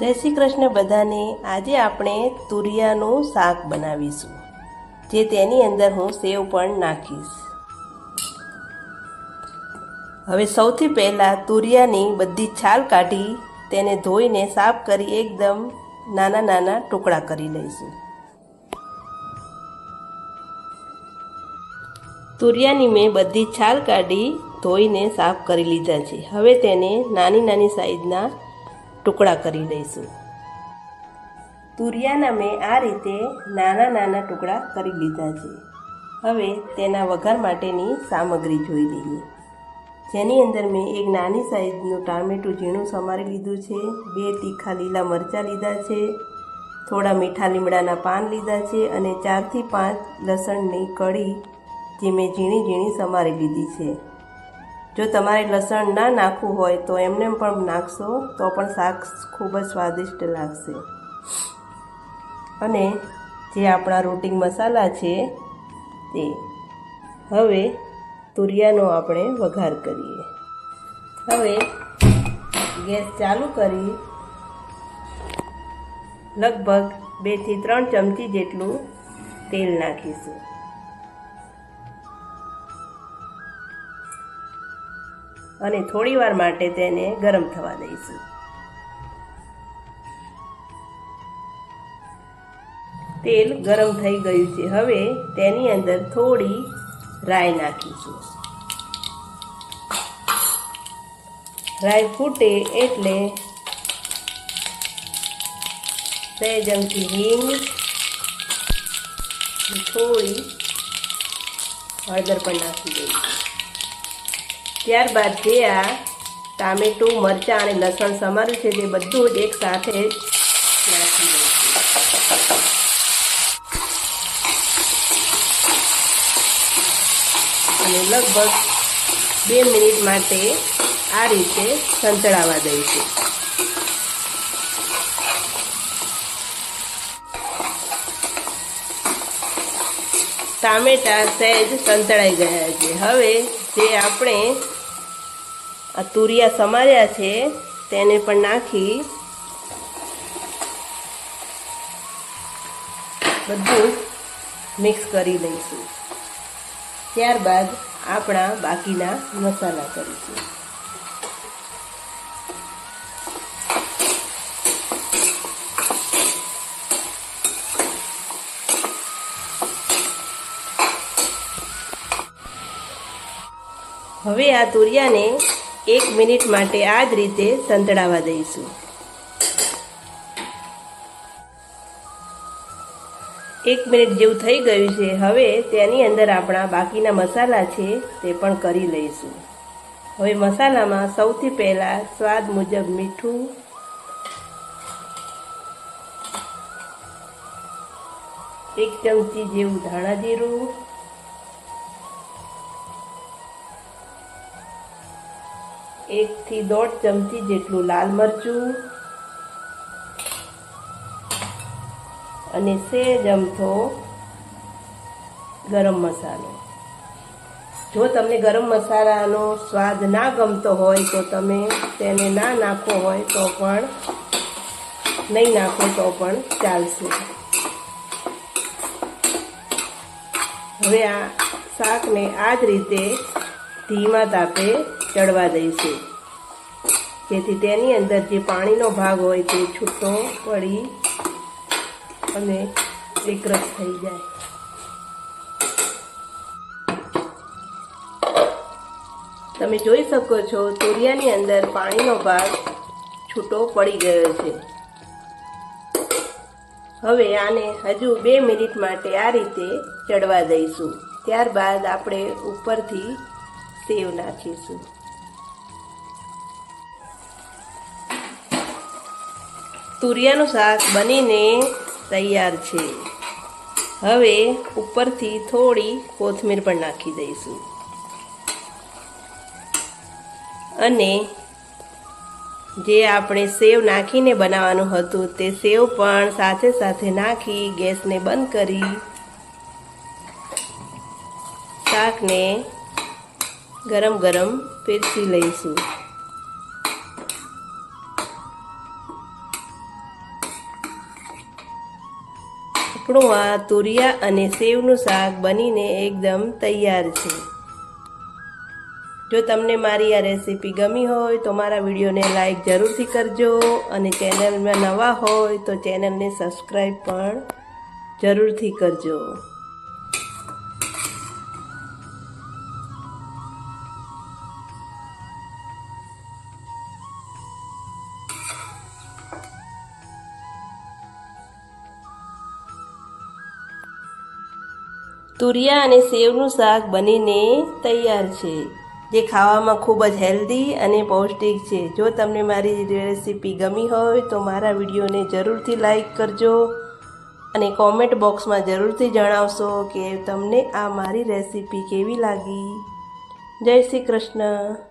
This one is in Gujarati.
જય શ્રી કૃષ્ણ બધાને. આજે આપણે તુરિયાનું શાક બનાવીશું, જે તેની અંદર હું સેવ પણ નાખીશ. હવે સૌથી પહેલાં તુરિયાની બધી છાલ કાઢી તેને ધોઈને સાફ કરી એકદમ નાના નાના ટુકડા કરી લઈશું. તુરિયાની મેં બધી છાલ કાઢી ધોઈને સાફ કરી લીધા છે. હવે તેને નાની નાની સાઈઝના ટુકડા કરી લઈશું તુરિયાના મેં આ રીતે નાના નાના ટુકડા કરી લીધા છે. હવે તેના વઘાર માટેની સામગ્રી જોઈ લઈએ. જેની અંદર મેં એક નાની સાઈઝનું ટામેટું ઝીણું સમારી લીધું છે, બે તીખા લીલા મરચાં લીધા છે, થોડા મીઠા લીમડાના પાન લીધા છે અને ચારથી પાંચ લસણની કળી જે મેં ઝીણી ઝીણી સમારી લીધી છે. જો તમારે લસણ ના નાખવું હોય તો એમને પણ નાખશો, તો પણ શાક ખૂબ જ સ્વાદિષ્ટ લાગશે. અને જે આપણા રોટિંગ મસાલા છે તે હવે તુરિયાનો આપણે વઘાર કરીએ. હવે ગેસ ચાલુ કરી લગભગ બેથી ત્રણ ચમચી જેટલું તેલ નાખીશું. અને થોડીવાર માટે તેને ગરમ થવા દઈશું. તેલ ગરમ થઈ ગયું છે. હવે તેની અંદર થોડી રાઈ નાખીશું. રાઈ ફૂટે એટલે બે ચમચી હિંગ, થોડી હળદર પણ નાખી દઈશું. ત્યારબાદ જે આ ટામેટું, મરચાં અને લસણ સમારું છે તે બધું જ એક સાથે જ નાખી દઈશું અને લગભગ બે મિનિટ માટે આ રીતે સંતળાવા દઈશું. ટામેટા સહેજ સંતળાઈ ગયા છે. હવે જે આપણે આ તુરિયા સમાર્યા છે, તેને પણ નાખી બધું મિક્સ કરી લઈશું. ત્યારબાદ આપણા બાકીના મસાલા કરીશું. હવે આ તુરિયાને એક મિનિટ માટે આ જ રીતે સંતળાવા દઈશું. એક મિનિટ જેવું થઈ ગયું છે. હવે તેની અંદર આપણા બાકીના મસાલા છે તે પણ કરી લઈશું. હવે મસાલામાં સૌથી પહેલાં સ્વાદ મુજબ મીઠું, એક ચમચી જેવું ધાણા જીરું એકથી દોઢ ચમચી જેટલું લાલ મરચું અને સેજ અમથો ગરમ મસાલો. જો તમને ગરમ મસાલાનો સ્વાદ ના ગમતો હોય તો તમે તેને ના નાખવો હોય તો પણ નહીં નાખો તો પણ ચાલશે. હવે આ શાકને આ જ રીતે ધીમા તાપે ચડવા દઈશું. જેથી તેની અંદર જે પાણીનો ભાગ હોય તે છૂટો પડી અને એકરસ થઈ જાય. તમે જોઈ શકો છો તુરિયાની અંદર પાણીનો ભાગ છૂટો પડી ગયો છે. હવે આને હજુ બે મિનિટ માટે આ રીતે ચડવા દઈશું. ત્યારબાદ આપણે ઉપરથી સેવ નાખીશું. તુરિયાનું શાક બનીને તૈયાર છે. હવે ઉપરથી થોડી કોથમીર પણ નાખી દઈશું. અને જે આપણે સેવ નાખીને બનાવવાનું હતું તે સેવ પણ સાથે સાથે નાખી ગેસને બંધ કરી શાકને ગરમ ગરમ પીરસી લઈશું. આપણું આ તુરિયા અને સેવનું શાક બનીને એકદમ તૈયાર છે. જો તમને મારી આ રેસીપી ગમી હોય તો મારા વિડીયોને લાઈક જરૂરથી કરજો અને ચેનલમાં નવા હોય તો ચેનલને સબસ્ક્રાઈબ પણ જરૂરથી કરજો. તુરિયા અને સેવનું શાક બનીને તૈયાર છે, જે ખાવામાં ખૂબ જ હેલ્ધી અને પૌષ્ટિક છે. જો તમને મારી રેસીપી ગમી હોય તો મારા વિડીયોને જરૂરથી લાઈક કરજો અને કોમેન્ટ બોક્સમાં જરૂરથી જણાવશો કે તમને આ મારી રેસીપી કેવી લાગી. જય શ્રી કૃષ્ણ.